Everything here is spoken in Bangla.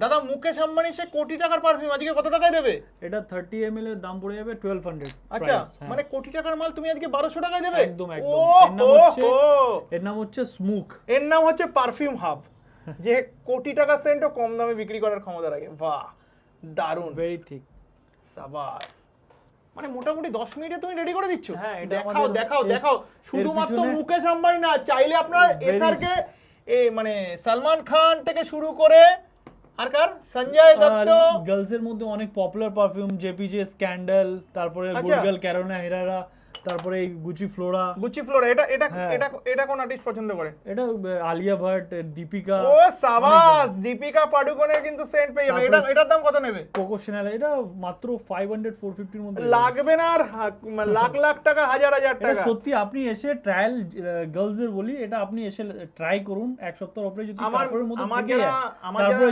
দাদা মুকেশ আম্বানি সে কোটি টাকার পারফিউম আজকে কত টাকায় দেবে? এটা থার্টি এম এর দাম পড়ে যাবে টুয়েলভ হান্ড্রেড আচ্ছা মানে কোটি টাকার মাল তুমি আজকে বারোশো টাকায় দেবে? একদম, একদম। এর নাম হচ্ছে- এর নাম হচ্ছে স্মুক এর নাম হচ্ছে পারফিউম হাব যে কোটি টাকা সেন্টও কম দামে বিক্রি করার ক্ষমতা রাখে। বাহ! দারুণ। ভেরি থিক সাবাস। মানে মোটামুটি দশ মিনিটে তুমি রেডি করে দিচ্ছ? হ্যাঁ, দেখাও দেখাও দেখাও। শুধুমাত্র মুকেশ আম্বানি না চাইলে আপনারা এসআর কে এ মানে সালমান খান থেকে শুরু করে আর কার? সঞ্জয় দত্ত। গার্লস এর মধ্যে অনেক পপুলার পারফিউম জেপিজে স্ক্যান্ডেল তারপরে আচ্ছা। ক্যারোনা হেরারা তারপরে এই গুচি ফ্লোরা গুচি ফ্লোর এটা এটা হ্যাঁ। এটা এটা কোন আর্টিস্ট পছন্দ করে? এটা আলিয়া ভাট দীপিকা ও সাবাস! দীপিকা কিন্তু সেন্ট পেয়ে যাবে। এটা এটার দাম কত নেবে? কোকো এটা মাত্র ফাইভ হান্ড্রেড ফোর ফিফটির মধ্যে লাগবে না আর লাখ লাখ টাকা হাজার হাজার এটা টাকা। সত্যি আপনি এসে ট্রায়াল গার্লস এর বলি এটা আপনি এসে ট্রাই করুন। এক সপ্তাহ উপরে যদি মধ্যে আমার যারা